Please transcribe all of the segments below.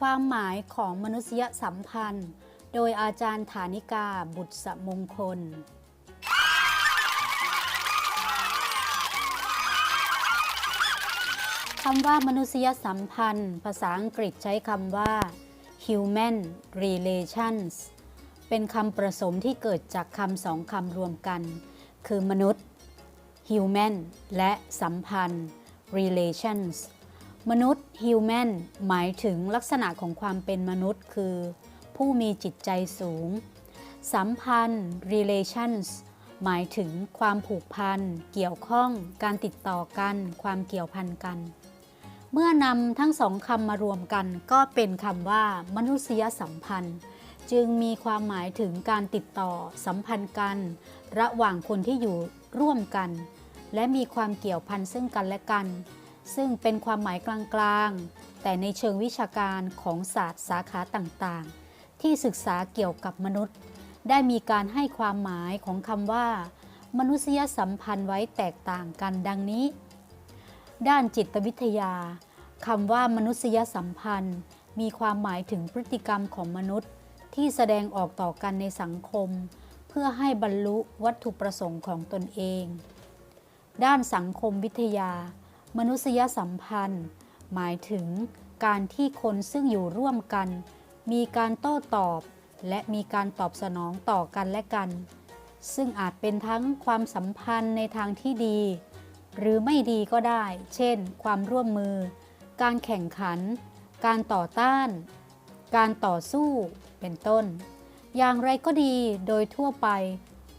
ความหมายของมนุษยสัมพันธ์ โดยอาจารย์ฐานิกาบุตรสมงคล คำว่ามนุษยสัมพันธ์ ภาษาอังกฤษใช้คำว่า human relations เป็นคำประสมที่เกิดจากคำสองคำรวมกัน คือมนุษย์ human และสัมพันธ์ relations มนุษย์ human หมายถึงลักษณะของความเป็นมนุษย์คือ ผู้มีจิตใจสูง สัมพันธ์ relations หมายถึงความผูกพัน เกี่ยวข้อง การติดต่อกัน ความเกี่ยวพันกัน เมื่อนำทั้งสองคำมารวมกัน ก็เป็นคำว่ามนุษยสัมพันธ์ จึงมีความหมายถึงการติดต่อสัมพันธ์กัน ระหว่างคนที่อยู่ร่วมกัน และมีความเกี่ยวพันซึ่งกันและกัน ซึ่งเป็นความหมายกลางๆ แต่ในเชิงวิชาการของศาสตร์สาขาต่างๆ ที่ศึกษาเกี่ยวกับมนุษย์ ได้มีการให้ความหมายของคำว่า มนุษยสัมพันธ์ไว้แตกต่างกันดังนี้ ด้านจิตวิทยาคำว่ามนุษยสัมพันธ์ มีความหมายถึงพฤติกรรมของมนุษย์ ที่แสดงออกต่อกันในสังคม เพื่อให้บรรลุวัตถุประสงค์ของตนเอง ด้านสังคมวิทยา มนุษยสัมพันธ์ หมายถึงการที่คนซึ่งอยู่ร่วมกัน มีการโต้ตอบ และมีการตอบสนองต่อกันและกัน ซึ่งอาจเป็นทั้งความสัมพันธ์ในทางที่ดี หรือไม่ดีก็ได้ เช่น ความร่วมมือ การแข่งขัน การต่อต้าน การต่อสู้เป็นต้น อย่างไรก็ดีโดยทั่วไป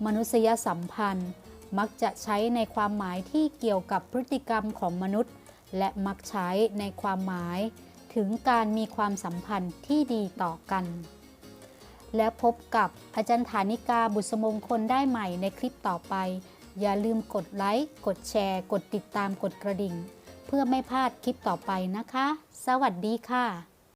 มนุษยสัมพันธ์ มักจะใช้ในความหมายที่เกี่ยวกับพฤติกรรมของมนุษย์ และมักใช้ในความหมาย ถึงการมีความสัมพันธ์ที่ดีต่อกัน และพบกับอาจารย์ฐานิกาบุษมงคลได้ใหม่ในคลิปต่อไป อย่าลืมกดไลค์ กดแชร์ กดติดตาม กดกระดิ่ง เพื่อไม่พลาดคลิปต่อไปนะคะ สวัสดีค่ะ